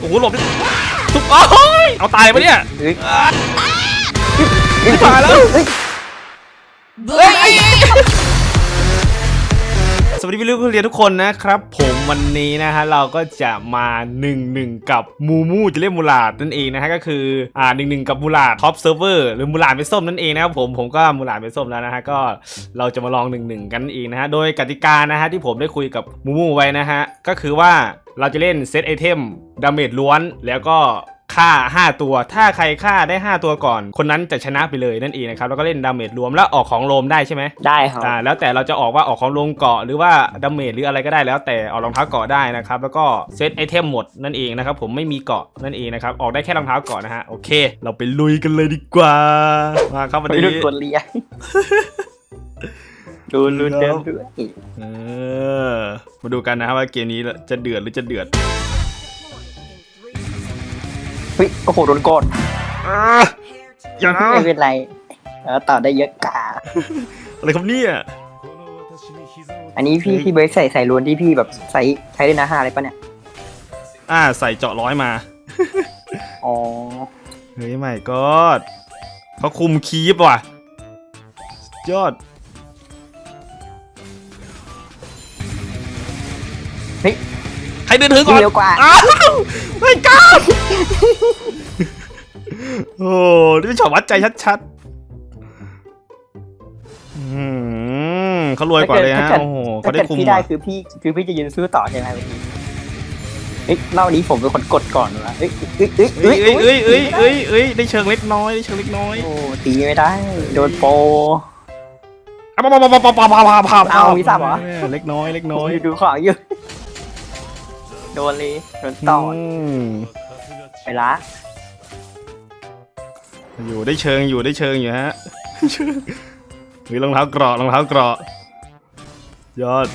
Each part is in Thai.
โอ้โหหลบดิทุกโอ้ยเอาตายปะเนี่ยเฮ้ยไม่ตายแล้วเฮ้ย สวัสดีพี่ลูกเรียนทุกคนนะครับ ผมวันนี้นะฮะเราก็จะมา1นึกับมูมูจะเรียกมูลาดนั่นเองนะฮะก็คืออ่าหนึ่งหนึ่งกับมูลาดท็อปเซิร์ฟเวอร์หรือมูลาดเป็นส้มนั่นเองนะครับผมผมก็มูลาดเป็นส้มแล้วนะฮะก็เราจะมาลอง1นึกันนั่นเองนะฮะโดยกติกานะฮะที่ผมได้คุยกับมูมูไว้นะฮะก็คือว่าเราจะเล่นเซตไอเทมดาเมจล้วนแล้วก็ ฆ่า 5 ตัว ถ้าใครฆ่าได้ 5 ตัวก่อน คนนั้นจะชนะไปเลยนั่นเองนะครับ แล้วก็เล่นดาเมจรวมแล้วออกของโลมได้ใช่ไหมได้ครับอ่าแล้วแต่เราจะออกว่าออกของโลมเกาะหรือว่าดาเมจหรืออะไรก็ได้แล้วแต่ออกรองเท้าเกาะได้นะครับ แล้วก็เซตไอเทมหมดนั่นเองนะครับ ผมไม่มีเกาะนั่นเองนะครับ ออกได้แค่รองเท้าเกาะนะฮะ โอเค เราไปลุยกันเลยดีกว่า มาครับวันไม่นี้รู้ตัวเลียดูรุนเดิมด้วยเออมาดูกันนะครับว่าเกมนี้จะเดือดหรือจะเดือดเฮ้ยโอ้โหโดนกดอ่าอย่านะไม่เป็นไรแล้วต่อได้เยอะกาอะไรครับเนี่ยอันนี้พี่พี่เบิร์ดใส่ใส่รวนที่พี่แบบใส่ใช้ได้นะห้าอะไรปะเนี่ยอ่าใส่เจาะร้อยมา อ๋อ เฮ้ยไม่กอดเขาคุมคีปว่ะ ยอด ครเดินถึงก่อนเร็วกว่า อ้าวไม่กล้าโอ้นี่เป็นช็อตวัดใจชัดๆอืมเขารวยกว่าเลยฮะโอ้โหเขาถ้าได้เกิดคุมพี่ได้ว่ะคือพี่คือพี่จะยืนสู้ต่อใช่ไหมพี่เฮ้ยเล่านี้ผมเป็นคนกดก่อนวะเฮ้ยเฮ้ยเฮ้ยเอ้ยเอ้ยเอ้ยเอ้ยเอ้ยเอ้ยได้เชิงเล็กน้อยได้เชิงเล็กน้อยโอ้ตีไม่ได้โดนโปรอ้าวปาปาปาปาปาปาปาปาเอามีสับเหรอเล็กน้อยเล็กน้อยดูของอยู่ โดนเลยโดนต่อมไปละอยู่ได้เชิงอยู่ได้เชิงอยู่ฮะมีรองเท้าเกราะรองเท้าเกราะยอด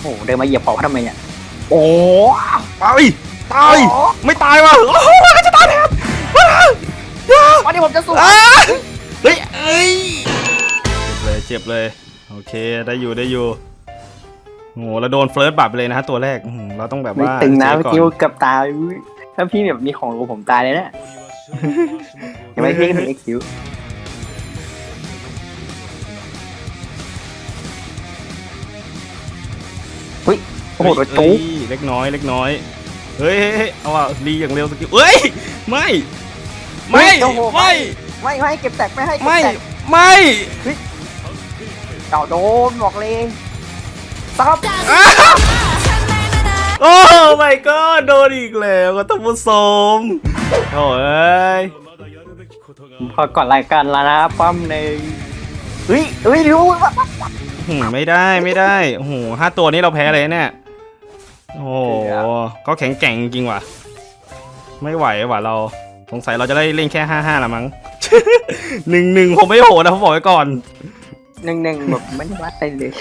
โอ้โหเดินมาเหยียบของเขาทำไมเนี่ยโอ้ตายตายไม่ตายวะโอ้โหมันจะตายแทนว้าวว้าววันนี้ผมจะสู้ อ้าเฮ้ยเอ้ยเจ็บเลยเจ็บเลย โอเคได้อยู่ได้อยู่โอ้โหเราโดนเฟิร์สบัตรไปเลยนะฮะตัวแรกอื้อหือเราต้องแบบไม่ว่าตึงนะซเมื่ฟอก่กี้เกับตายอุ๊ยถ้าพี่แบบมีของรู้ผมตายเลยนะเห็นไหมพี่ถึงเอ็กซ์คิวเฮ้ยโอ้โหโดนจุ๊เอ้ยเล็กน้อยเล็กน้อยเฮ้ยเฮ้ยเฮ้ยเอาอะรีอย่างเร็วสกิลเอ้ยไม่ไม่โอ้โหไม่ไม่ไม่ให้เก็บแตกไม่ให้เก็บไม่แตก ไม่ เก่าโดนบอกเลยซับโอ้ my god โดนอีกแล้วก็ต้องผู้ชมโอ้ยพอก่อนรายการแล้วนะปั้มหนึ่งเฮ้ยเฮ้ยรู้ว่าหืมไม่ได้ไม่ได้โอ้โหห้าตัวนี้เราแพ้เลยเนี่ยโอ้โหก็แข็งแกร่งจริงว่ะ ไม่ไหวว่ะเราสงสัยเราจะได้เล่นแค่ห้าห้าละมั้งหนึ่งหนึ่งผมไม่โหดนะผมบอกไว้ก่อน หนึ่งหนึ่งแบบไม่ได้วัดอะไรเลย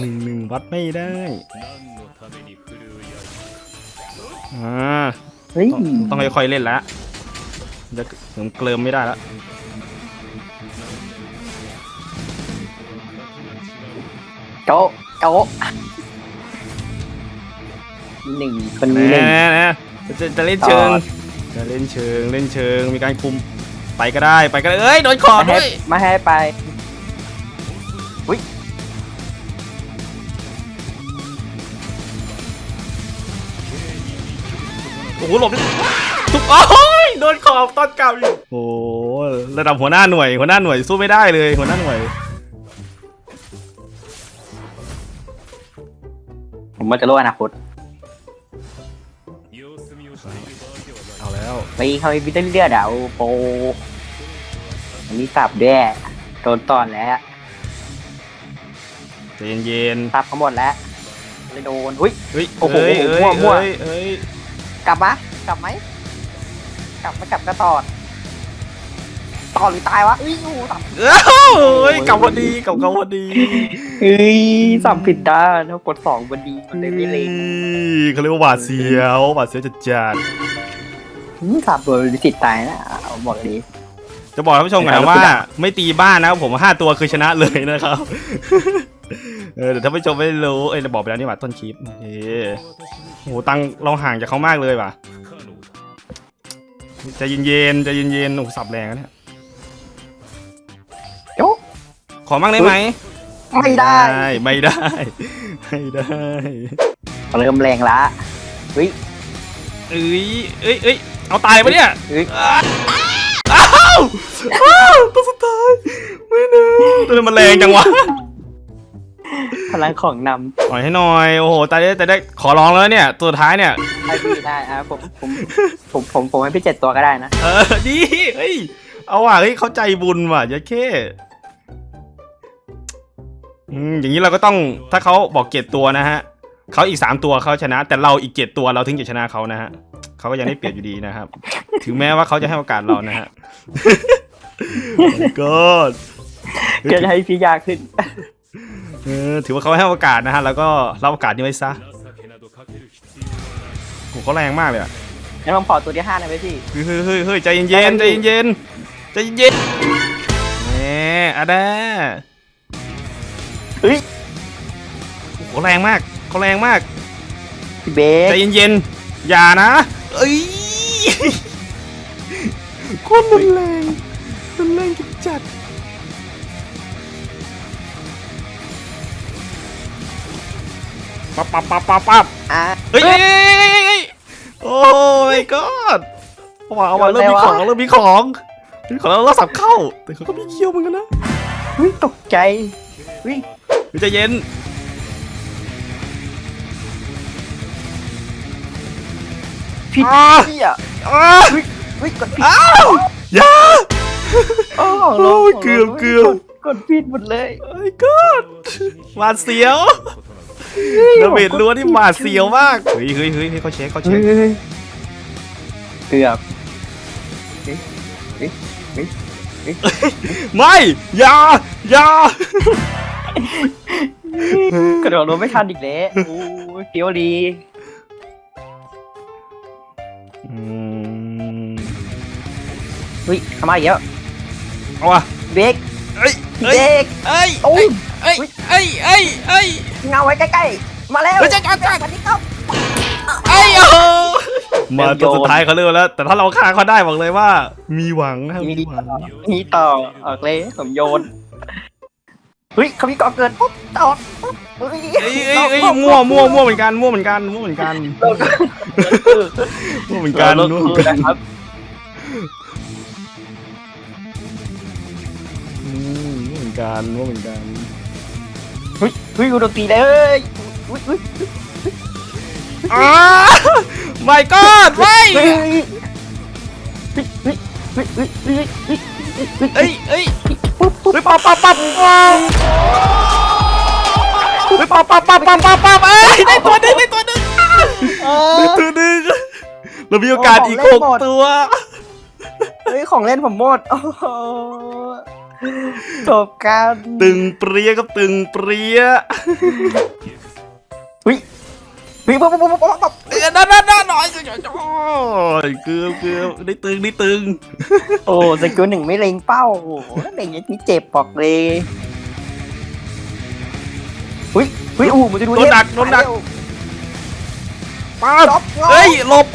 หนึ่งหนึ่งวัดไม่ได้อ่าเฮ้ยต้องต้องค่อยๆเล่นละจะผมเกลิมไม่ได้ละโจ๊ะโจ๊ะหนึ่งคนนี้หนึ่งแน่ๆนะจะจะเล่นเชิงต่อจะเล่นเชิงเล่นเชิงมีการคุมไปก็ได้ไปก็ได้เอ้ยโดนขอไม่ให้ด้วยไม่ให้ไป อ้โหหลบดิทุกโอ้ยโดนขอบตอนเก่าอีกโอ้โหระดับหัวหน้าหน่วยหัวหน้าหน่วยสู้ไม่ได้เลยหัวหน้าหน่วย ผมว่าจะรู้อนาคตเอาแล้วไปเขาไปพิเตอร์เลือดอะโอ้โปอันนี้สับด้วยโดนตอนแล้วใจเย็นสับเขาหมดแล้วเลยโดนอุ้ยๆเฮ้ยโอ้โหเอ้ยเอ้ยมั่วมั่วเอ้ยเอ้ย กลับมากลับไหมกลับไม่กลับก็ตอดตอดหรือตายวะอุ้ยโอ้โหสับเอ้ยกลับพอดีกลับกลับพอดีเฮ้ยสับผิดด้านแล้วกดสองพอดีมันเลยไม่เล็งนี่เขาเรียกว่าหวาดเสียวหวาดเสียวจัดจัดอืมสับโดนสิทธิ์ตายนะเอาบอกดีๆจะบอกท่านผู้ชมกันนะว่า ไม่ตีบ้านนะครับผมห้าตัวคือชนะเลยนะครับ เออเดี๋ยวท่านผู้ชมไม่รู้ เอ้ยเราบอกไปแล้วนี่หว่าต้นคลิปโอเคโอ้โหตังเราห่างจากเขามากเลยว่ะใจเย็นๆใจเย็นๆโอ้โหสับแรงนะเนี่ยโจ๊กขอมั่งได้ไหมไม่ได้ ไม่ได้ ไม่ได้เริ่มแรงละเฮ้ยเอ้ยเอ้ยเอ้ยเอาตายปะเนี่ยเฮ้ยอ้าวอ้าวอ้าวตัวสุดท้ายไม่นะตัวนี้มันแรงจังวะ พลังของนปล่อยให้หน่อยโอ้โหตายได้แต่ได้ขอร้องแล้วเนี่ยตัวท้ายเนี่ยำให้พี่ได้อะผมผมผมผมผมให้พี่เจ็ดตัวก็ได้นะ เออดีเฮ้ยเอาว่ะเฮ้ยเขาใจบุญว่ะยัดเข้อืมอย่างนี้เราก็ต้องถ้าเขาบอกเจ็ดตัวนะฮะเขาอีกสามตัวเขาชนะ แต่เราอีกเจ็ดตัวเราถึงจะชนะเขานะฮะเขาก็ยังได้เปรียบอยู่ดีนะครับ ถึงแม้ว่าเขาจะให้โอกาสเรานะฮะ ก็เกิดให้พี่ยากขึ้น เออถือว่าเขาให้โอกาสนะฮะ แล้วก็รับโอกาสนี้ไว้ซะโอ้โหเขาแรงมากเลยอะงั้นผมขอตัวที่ห้าหน่อยไหมพี่ เฮ้ยเฮ้ยเฮ้ยเฮ้ยใจเย็นๆใจเย็นๆใจเย็นๆแหมอะแดเฮ้ยโอ้โหแรงมากเขาแรงมาก พี่เบใจสเย็นๆ อย่านะ เอ้ยโคตรรุนแรงรุนแรงจัด ปั๊บปั๊บปั๊บปั๊บปั๊บอะ เฮ้ยเฮ้ยเฮ้ยเฮ้ยเฮ้ยโอ้ my god เอาว่ะเอาวเริ่มมีของเริ่มมีของมีของแล้วเราสับเข้า แต่เขาก็มีเคี้ยวเหมือนกันนะเฮ้ยตกใจเฮ้ยเฮ้ยใจเย็นพี่อ้าพี่อะอ้าเฮ้ยเฮ้ยกดผิดอ้าวอย่า โอ้โอ้ยเกือบเกือบ กดผิดหมดเลยโอ้ my god หวาดเสียว ดาเมจล้วนที่หวาดเสียวมาก เฮ้ยเฮ้ยเฮ้ยให้เขาเช็คเขาเฮ้เช็ยคเฮ้ยเกือบเฮ้ยเฮ้ยเฮ้ยไม่อย่าอย่ากระโดดลงไม่ทันอีกแล้วโอ้ยเฟี้ยวดีอืมเฮ้ยเข้ามาอีกแล้วเอาว่ะเบรกเอ้ยพี่เอ้ยเบรกเอ้ยโอ้ยเอ้ยเอ้ยเอ้ยเอ้ยเงาไว้ใกล้ๆ มาแล้วเฮ้ยจะจะจะสวัสดีครับไอ้โอ้มาตัวสุดท้ายเขาเร็วแล้ว แต่ถ้าเราฆ่าเขาได้บอกเลยว่า มีหวังนะครับมีมีหวังมีต่อออกเลยผมโยนเฮ้ยเขามีก่อเกิดปุ๊บต่อปุ๊บเฮ้ยเอ้ยเอ้ยเอ้ยมั่วมั่วมั่วเหมือนกันมั่วเหมือนกันมั่วเหมือนกันมั่วเหมือนกันเรามั่วลเหมืดอนกันนะครับอืมมั่วเหมือนกันมั่วเหมือนกัน เฮ้ยเฮ้ยกูโดนตีเลยเฮ้ยเฮ้ยอ้า my god ไม่เฮ้ยเฮ้ยเฮ้ยเฮ้ยเฮ้ยเฮ้ยเฮ้ยเอ้ยเอ้ยปุ๊บปุ๊บเฮ้ยปั๊บปั๊บปั๊บปั๊บเฮ้ยปั๊บปั๊บปั๊บปั๊บปั๊บปั๊บเอ้ยได้ตัวหนึงได้ตัวหนึงเอได้อตัวหนึงเรามีโอกาสอีกหกตัวเฮ้ยของเล่นผมหมดโอ้โห จบการตึงเปรี้ยกับตึงเปรี้ยเฮ้ยเฮ้ยปุ๊บปุ๊บปุ๊บปุ๊บปุ๊บเอ้ยนั่นนั่นนั่นหน่อยโอ้ยเกือบเกือบได้ตึงได้ตึง โอ้สกิลหนึ่งไม่เล็งเป้าโอ้โหเล็งอย่างนี้เจ็บบอกเลยเฮ้ยเฮ้ยอู้มันจะดูโดนดักโดนดักป้าบเฮ้ยหลบ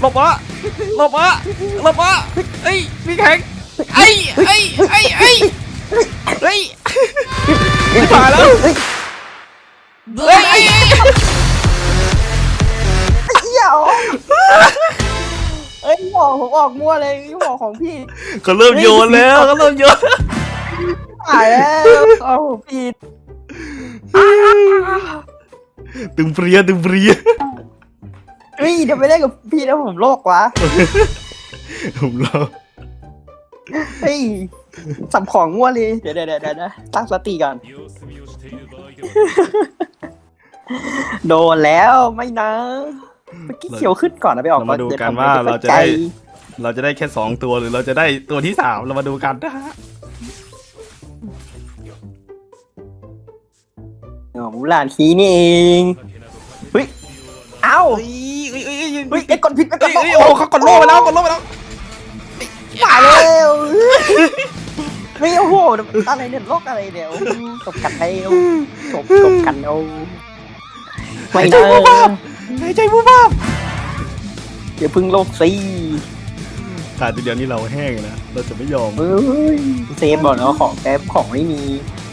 หลบวะหลบวะหลบวะเฮ้ยมีแข็ง ไอ้ไอ้ไอ้ไอ้เฮ้ยตายแล้วเฮ้ยเฮ้ยเฮ้ยเหี้ยเหรอเอ้ยหมอกผมออกมั่วเลยหมอกของพี่เขาเริ่มโยนแล้วเขาเริ่มโยนตายแล้วเอาผมผิดตึงเปรี้ยตึงเปรี้ยเฮ้ยเดี๋ยวไปเล่นกับพี่แล้วผมโลกวะผมรอ เฮ้ยสับของมั่วเลยเดี๋ยวเดี๋ยวเดี๋ยวเดี๋ยวนะตั้งสติก่อน โดนแล้วไม่นะ เมื่อกี้เขียวขึ้นก่อนนะไปออกเรามาดูกันว่าเราจะได้เราจะได้แค่สองตัวหรือเราจะได้ตัวที่สามเรามาดูกันนะฮะอ๋อมูลานทีนี่เองเฮ้ยเอ้าเฮ้ยเฮ้ยเฮ้ยเฮ้ยเฮ้ยไอ้กดผิดไอ้กเฮ้ดยเฮ้ยโอ้เขากดโล่ไปแล้วกดโล่ไปแล้ว ตายแล้วเฮ้ยโอ้โหอะไรเนี่ยโลกอะไรเนี่ยโอ้โหจบกันแล้วจบจบกันแล้วไม่ได้หายใจบูบ้าบอย่าพึ่งโลกสิขาดทีเดียวนี่เราแห้งนะ เราจะไม่ยอม เฮ้ยเซฟบอกแล้วของแป๊บของไม่มี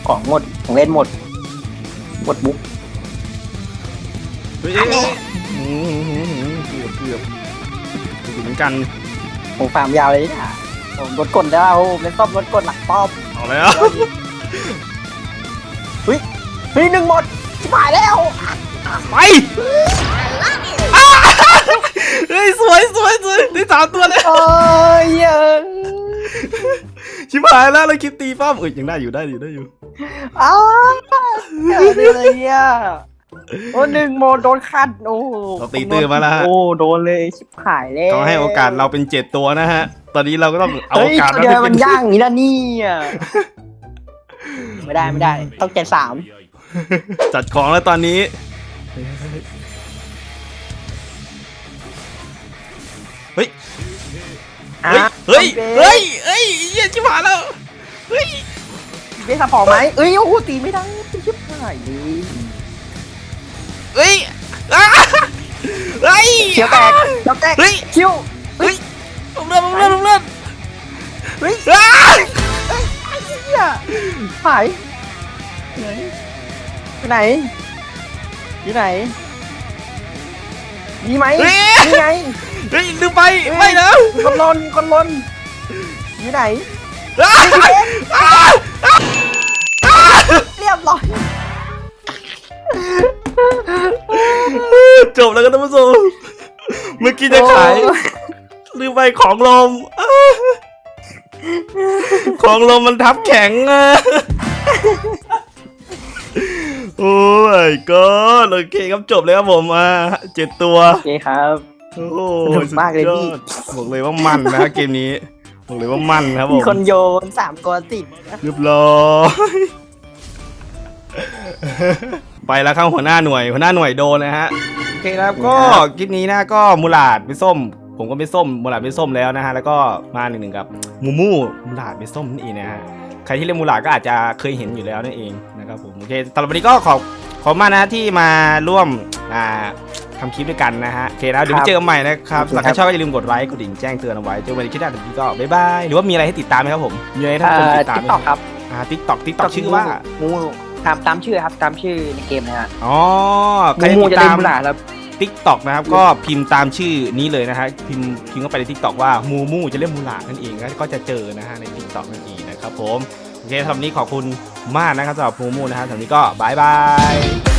ของหมดของเล่นหมด หมดบุ๊กเฮ้ยเอ้ยเอ้ยอืมเกือบเกือบอยู่เหมือนกัน ผมฟาร์มยาวเลยเนี่ยผมรถกลได้แล้วเป็นซ่อมรถกลหลังป้อมเอาแล้วเฮ้ยหนึ่งหมดชิบหายแล้วไปอ้าเฮ้ยสวยสวยสวยได้สามตัวเลยเอ้ยเหี้ยชิบหายแล้วเราคิดตีป้อมเอ้ยยังได้อยู่ได้อยู่ได้อยู่ อ้าวเดี๋ยวเลยเนี่ย โอ้หนึ่งโมโดนคัดโอ้เราตีตื้อมาแล้วฮะ โอ้โดนเลยชิบหายแล้วเขาให้โอกาสเราเป็นเจ็ดตัวนะฮะ ตอนนี้เราก็ต้องเอาเฮ้โอยกาสเดี๋ยวเป็มันย่างอย่างนี้ละเนี่ยไม่ได้ไม่ได้ ต้องเจ็ดสามจัดของแล้วตอนนี้เฮ้ยอะเฮ้ยต้องเฮ้ยเฮ้ยเหี้ยชิบหายแล้วเฮ้ย เบสซัพพอร์ตไหมเอ้ยโอ้โหตีไม่ได้ชิบหายเลย เฮ้ยอ้าเฮ้ยเขียวแตกเขียวแตกเฮ้ยคิวเฮ้ยลงเลือดลงเลือดลงเลือดเฮ้ยอ้าเหี้ยหายไปไหนอยู่ไหนมีไหมเฮ้ยนี่ไงเฮ้ยลืมไปไม่นะมีคนลนมีคนลนอยู่ไหนอ้าอ้าอ้าเรียบร้อย จบแล้วกันท่านผู้ชมเมื่อกี้จะขายลืมไปของลม ของลมมันทับแข็งอะโอ้ยก็โอเคครับจบเลยครับผมอะเจ็ดตัว โอเคครับโอ้โหสนุกมากเลยพี่สุดอดบอกเลยว่ามันนะเกมนี้ บอกเลยว่ามันครับผมีมคนโยนสามตัวติดเรียบร้อย ไปแล้วครับหัวหน้าหน่วยหัวหน้าหน่วยโดนนะฮะโอเคนะครับก็คลิปนี้นะก็มูลาดเป็นส้ม ผมก็เป็นส้มมูลาดเป็นส้มแล้วนะฮะแล้วก็มาหนึ่งหนึ่งกับมูมูมูลาดเป็นส้มนั่นเองนะฮะใครที่เล่นมูลาดก็อาจจะเคยเห็นอยู่แล้วนั่นเองนะครับผมโอเคสำหรับวันนี้ก็ขอบขอบคุณมากนะที่มาร่วมอ่าทำคลิปด้วยกันนะฮะโอเคนะเดี๋ยวไปเจอกันใหม่นะครับสำหรับใครชอบก็อย่าลืมกดไลค์กดดิ่งแจ้งเตือนเอาไว้เจอกันใหม่ในคลิปหน้าถึงนี้ก็บ๊ายบายหรือว่ามีอะไรให้ติดตามไหมครับผมมีอะไรให้ท่านเอ่ผู้ชมอติดตามติ๊ไหมกต็อกครับอ่าติ๊กต็อกติ๊กต็อกชื่อว่ามู ตามตามชื่อครับตามชื่อในเกมนะฮะอ๋อใครมูที่มูติดจะเล่ตานมมูหลาแล้วติ๊กต็อกนะครับก็พิมพ์ตามชื่อนี้เลยนะฮะพิมพ์พิมพ์เข้าไปในทิกตอกว่ามูมูจะเล่นมูหลานั่นเองแล้วก็จะเจอนะฮะในทิกตอกนั่นเองนะครับผมโอเคสำหรับวันนี้ขอบคุณมากนะครับสำหรับมูมูนะฮะสำหรับวันนี้ก็บายบาย